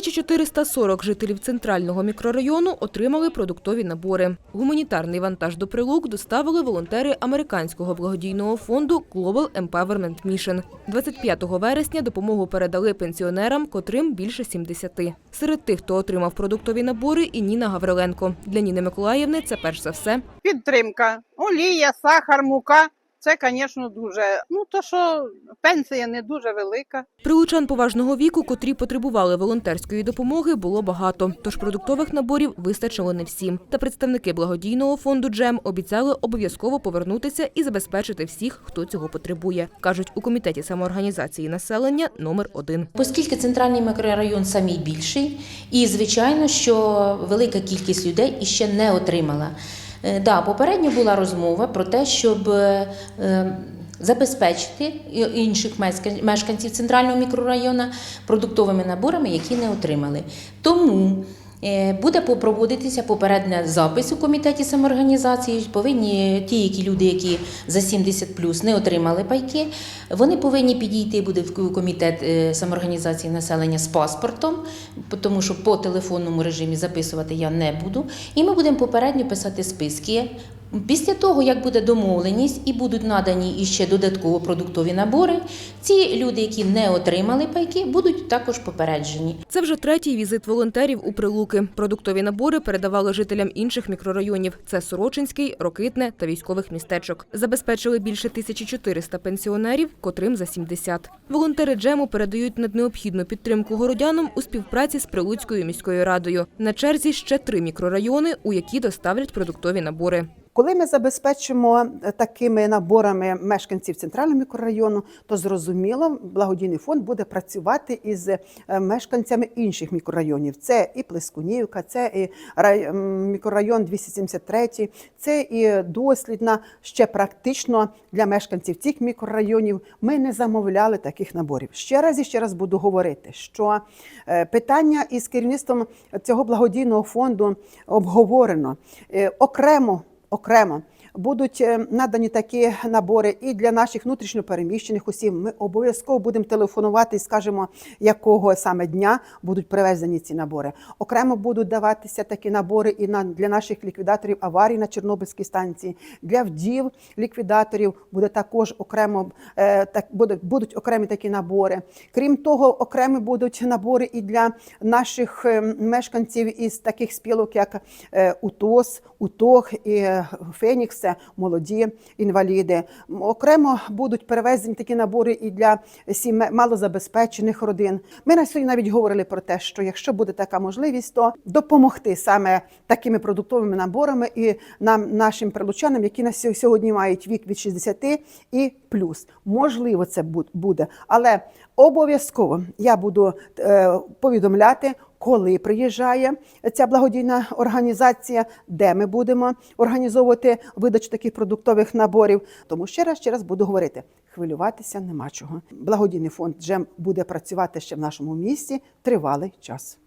1440 жителів центрального мікрорайону отримали продуктові набори. Гуманітарний вантаж до прилук доставили волонтери американського благодійного фонду Global Empowerment Mission. 25 вересня допомогу передали пенсіонерам, котрим більше 70. Серед тих, хто отримав продуктові набори, і Ніна Гавриленко. Для Ніни Миколаївни це перш за все підтримка. Олія, сахар, мука. Це, звісно, дуже. Ну, то що пенсія не дуже велика. Прилучан поважного віку, котрі потребували волонтерської допомоги, було багато. Тож продуктових наборів вистачило не всім. Та представники благодійного фонду Джем обіцяли обов'язково повернутися і забезпечити всіх, хто цього потребує, кажуть у комітеті самоорганізації населення номер 1 Оскільки центральний мікрорайон самий більший, і звичайно, що велика кількість людей іще не отримала. Е, Да, попередньо була розмова про те, щоб е, е, забезпечити інших мешкан- мешканців центрального мікрорайону продуктовими наборами, які не отримали. Тому буде проводитися попередня запис у комітеті самоорганізації. Повинні ті, які люди, які за 70 плюс не отримали пайки, вони повинні підійти буде в комітет е, самоорганізації населення з паспортом, тому що по телефонному режимі записувати я не буду. І ми будемо попередньо писати списки. Після того, як буде домовленість і будуть надані іще додатково продуктові набори, ці люди, які не отримали пайки, будуть також попереджені. Це вже третій візит волонтерів у Прилуки. Продуктові набори передавали жителям інших мікрорайонів. Це Сорочинський, Рокитне та військових містечок. Забезпечили більше 1400 пенсіонерів, котрим за 70. Волонтери Джему передають наднеобхідну підтримку городянам у співпраці з Прилуцькою міською радою. На черзі ще три мікрорайони, у які доставлять продуктові набори. Коли ми забезпечимо е, такими наборами мешканців центрального мікрорайону, то зрозуміло, благодійний фонд буде працювати із е, мешканцями інших мікрорайонів. Це і Плескунівка, це і рай- мікрорайон 273, це і дослідна. Ще практично для мешканців цих мікрорайонів ми не замовляли таких наборів. Ще раз і ще раз буду говорити, що е, питання із керівництвом цього благодійного фонду обговорено окремо окремо. Будуть е, надані такі набори і для наших внутрішньопереміщених осіб. Ми обов'язково будемо телефонувати і скажемо, якого саме дня будуть привезені ці набори. Окремо будуть даватися такі набори і на для наших ліквідаторів аварій на Чорнобильській станції, для вдів ліквідаторів буде також окремо е, так будуть, окремі такі набори. Крім того, окремі будуть набори і для наших е, мешканців із таких спілок, як УТОС, УТОГ і Фенікс, це молоді інваліди. Окремо будуть перевезені такі набори і для сіме малозабезпечених родин. Ми на сьогодні навіть говорили про те, що якщо буде така можливість, то допомогти саме такими продуктовими наборами і нам, нашим прилучанам, які на сьо- сьогодні мають вік від 60 і плюс. Можливо, це буде, але обов'язково я буду е, повідомляти. Коли приїжджає ця благодійна організація, де ми будемо організовувати видачу таких продуктових наборів. Тому ще раз ще раз буду говорити: хвилюватися нема чого. Благодійний фонд «Джем» буде працювати ще в нашому місті тривалий час.